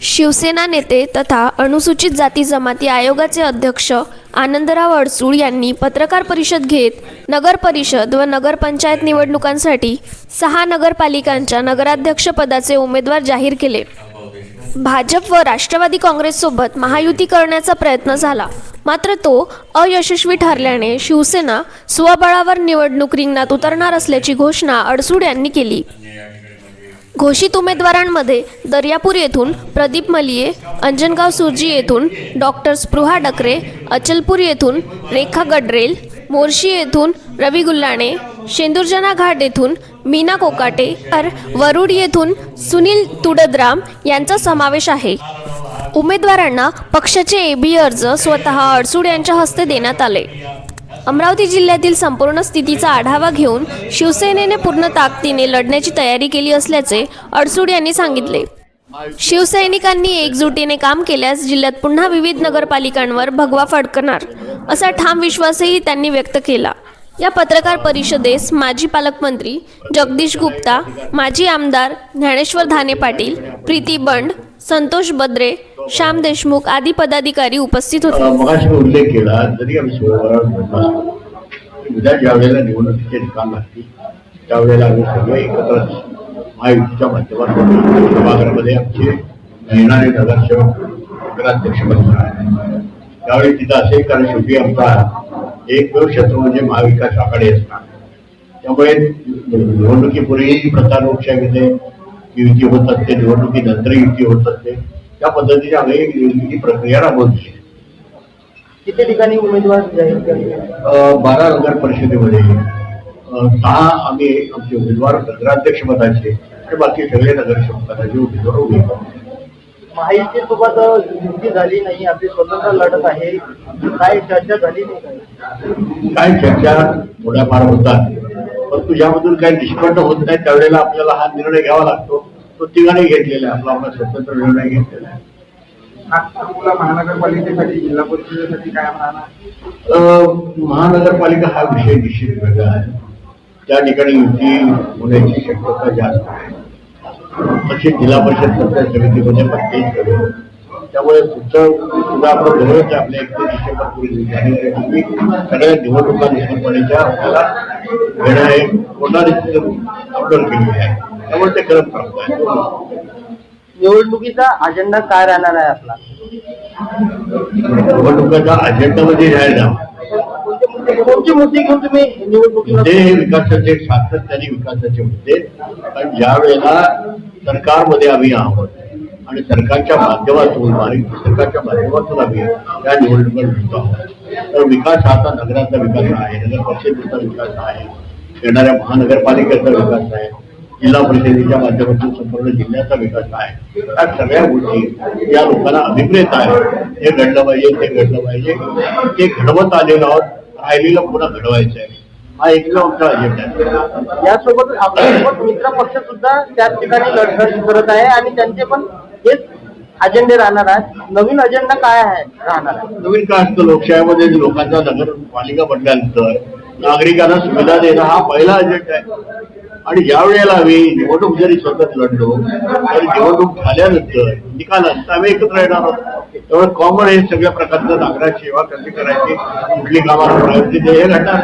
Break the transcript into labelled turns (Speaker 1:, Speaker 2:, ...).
Speaker 1: शिवसेना नेते तथा अनुसूचित जाती जमाती आयोगाचे अध्यक्ष आनंदराव अडसूळ यांनी पत्रकार परिषद घेत नगर परिषद व नगरपंचायत निवडणुकांसाठी सहा नगरपालिकांच्या नगराध्यक्षपदाचे उमेदवार जाहीर केले. भाजप व राष्ट्रवादी काँग्रेससोबत महायुती करण्याचा प्रयत्न झाला. मात्र तो अयशस्वी ठरल्याने शिवसेना स्वबळावर निवडणूक रिंगणात उतरणार असल्याची घोषणा अडसूळ यांनी केली. घोषित उमेदवारांमध्ये दर्यापूर येथून प्रदीप मलिये अंजनगाव सुरजी येथून डॉक्टर स्पृहा डकरे अचलपूर येथून रेखा गडरेल मोर्शी येथून रवी गुल्लाणे शेंदुर्जना घाट येथून मीना कोकाटे तर वरुड येथून सुनील तुडदराम यांचा समावेश आहे. उमेदवारांना पक्षाचे एबी अर्ज स्वतः अडसूड यांच्या हस्ते देण्यात आले. अमरावती जिल्ह्यातील संपूर्ण स्थितीचा आढावा घेऊन शिवसेनेने पूर्ण ताकदीने लढण्याची तयारी केली असल्याचे अडसूड यांनी सांगितले. शिवसैनिकांनी एकजुटीने काम केल्यास जिल्ह्यात पुन्हा विविध नगरपालिकांवर भगवा फडकणार असा ठाम विश्वासही त्यांनी व्यक्त केला. या पत्रकार परिषदेस माजी पालकमंत्री जगदीश गुप्ता माजी आमदार ज्ञानेश्वर धाने पाटील प्रीती बंड संतोष बद्रे श्याम देशमुख आदी पदाधिकारी उपस्थित होते.
Speaker 2: मगाशी उल्लेख केला जरी आम्ही उद्या ज्या वेळेला निवडणुकीचे निकाल लागतील त्यावेळेला आम्ही सगळे एकत्रच महायुतीच्या माध्यमातून सभागृहामध्ये आमचे येणारे नगरसेवक नगराध्यक्ष बनणार आहे त्यावेळी तिथं असे कारण शेवटी आमचा एक शत्रू म्हणजे महाविकास आघाडी असणार. त्यामुळे निवडणुकीपूर्वी प्रचार लोकशाहीमध्ये युती होत असते निवडणुकीनंतर युती होत असते त्या पद्धतीने आम्ही ही प्रक्रिया राबवली.
Speaker 3: किती ठिकाणी उमेदवार जाहीर केले?
Speaker 2: अ, बारा नगर परिषदेमध्ये. सहा आम्ही आमचे उमेदवार नगराध्यक्ष पदाचे आणि बाकी सगळे नगरसेवक पदाचे उमेदवार उभे करू.
Speaker 3: महायुती सोबत युती झाली नाही आपली स्वतंत्र लढत आहे. काय चर्चा झाली नाही काय
Speaker 2: काय चर्चा थोड्याफार होतात परंतु यामधून काही निष्पन्न होत नाही त्यावेळेला आपल्याला हा निर्णय घ्यावा लागतो. तो तिघांनी घेतलेला आहे. आपला आपला स्वतंत्र निर्णय घेतलेला आहे.
Speaker 3: नागपूरला महानगरपालिकेसाठी जिल्हा परिषदेसाठी काय राहणार?
Speaker 2: महानगरपालिका हा विषय निश्चित वेगळा आहे. त्या ठिकाणी युती होण्याची शक्यता जास्त आहे. तशी जिल्हा परिषद पंचायत समितीमध्ये पण तेच करू त्यामुळे पुढचं आपण ठरवत आपल्या एकतीस डिसेंबर पूर्वी जानेवारी सगळ्या निवडणुका निवडणुकीच्या आपल्याला हे कोणाने ऑर्डर केलेली आहे? त्यामुळे ते करत राहत
Speaker 3: निवडणुकीचा अजेंडा काय राहणार आहे आपला?
Speaker 2: निवडणुकाच्या अजेंडामध्ये राहिला
Speaker 3: कोणते मुद्दे घेऊन तुम्ही निवडणुकीला
Speaker 2: हे विकासाचे सातत्याने विकासाचे मुद्दे कारण ज्या वेळेला सरकारमध्ये आम्ही आहोत. आणि सरकारच्या माध्यमातून आणि सरकारच्या माध्यमातून आम्ही या निवडणुका लढतो आहोत. तर विकास हा आता नगराचा विकास आहे नगर परिषदेचा विकास आहे येणाऱ्या महानगरपालिकेचा विकास आहे. जिल्हा परिषदेच्या माध्यमातून संपूर्ण जिल्ह्याचा विकास आहे. या सगळ्या गोष्टी या लोकांना अभिप्रेत आहे. हे घडलं पाहिजे ते घडलं पाहिजे. ते घडवत आलेलो आहोत राहिलेलं पुन्हा घडवायचं आहे. हा एकमेव आमचा अजेंडा आहे.
Speaker 3: यासोबत आपल्यासोबत मित्र पक्ष सुद्धा त्याच ठिकाणी लढत करत आहे आणि त्यांचे पण हेच अजेंडे राहणार आहेत नवीन अजेंडा काय आहे? राहणार आहे.
Speaker 2: नवीन काय असतं लोकशाहीमध्ये लोकांचा नगरपालिका बनल्यानंतर नागरिकांना सुविधा देणं हा पहिला अजेंडा आहे. आणि ज्या वेळेला आम्ही निवडणूक जरी स्वतःच लढलो तरी निवडणूक झाल्यानंतर निकाल असता आम्ही एकत्र येणार आहोत. त्यामुळे कॉमन हे सगळ्या प्रकारचं नागराची सेवा कशी करायची कुठली कामाला ते हे घडणार